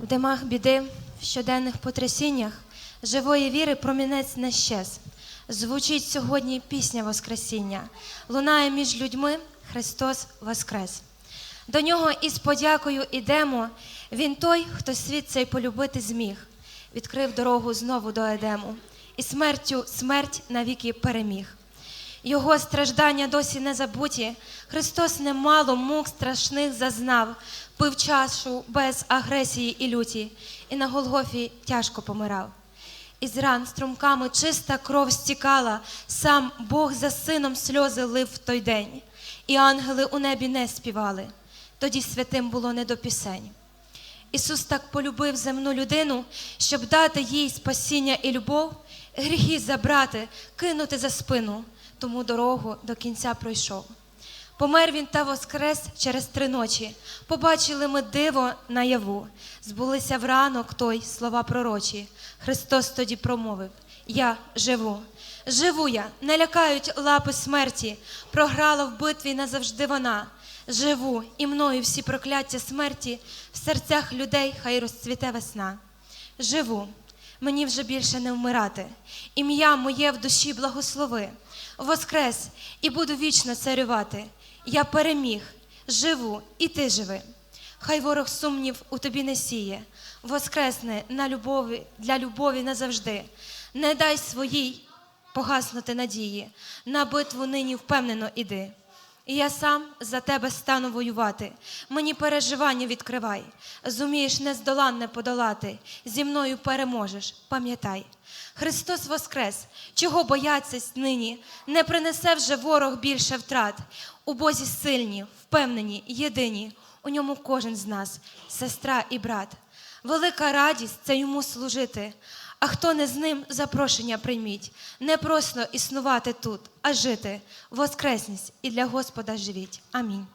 В димах біди, в щоденних потрясіннях, живої віри промінець не щез. Звучить сьогодні пісня Воскресіння, лунає між людьми Христос Воскрес. До нього із подякою ідемо. Він той, хто світ цей полюбити зміг, відкрив дорогу знову до Едему, і смертю смерть навіки переміг. Його страждання досі не забуті. Христос немало мук страшних зазнав, пив чашу без агресії і люті, і на Голгофі тяжко помирав. Із ран струмками чиста кров стікала, сам Бог за сином сльози лив в той день, і ангели у небі не співали. Тоді святим було не до пісень. Ісус так полюбив земну людину, щоб дати їй спасіння і любов, гріхи забрати, кинути за спину, тому дорогу до кінця пройшов. Помер він та воскрес через три ночі. Побачили ми диво наяву. Збулися в ранок той слова пророчі. Христос тоді промовив: Я живу. Живу я, не лякають лапи смерті. Програла в битві назавжди вона. Живу, і мною всі прокляття смерті в серцях людей хай розцвіте весна. Живу, мені вже більше не вмирати. Ім'я моє в душі благослови. Воскрес і буду вічно царювати. Я переміг, живу, і ти живи. Хай ворог сумнів у тобі не сіє, воскресне на любові, для любові назавжди. Не дай своїй погаснути надії, на битву нині впевнено іди. І я сам за тебе стану воювати. Мені переживання відкривай. Зумієш нездоланне подолати. Зі мною переможеш, пам'ятай. Христос Воскрес, чого бояться нині, не принесе вже ворог більше втрат. У Бозі сильні, впевнені, єдині. У ньому кожен з нас, сестра і брат. Велика радість це йому служити. А хто не з ним, запрошення прийміть. Не просто існувати тут, а жити. Воскресність і для Господа живіть. Амінь.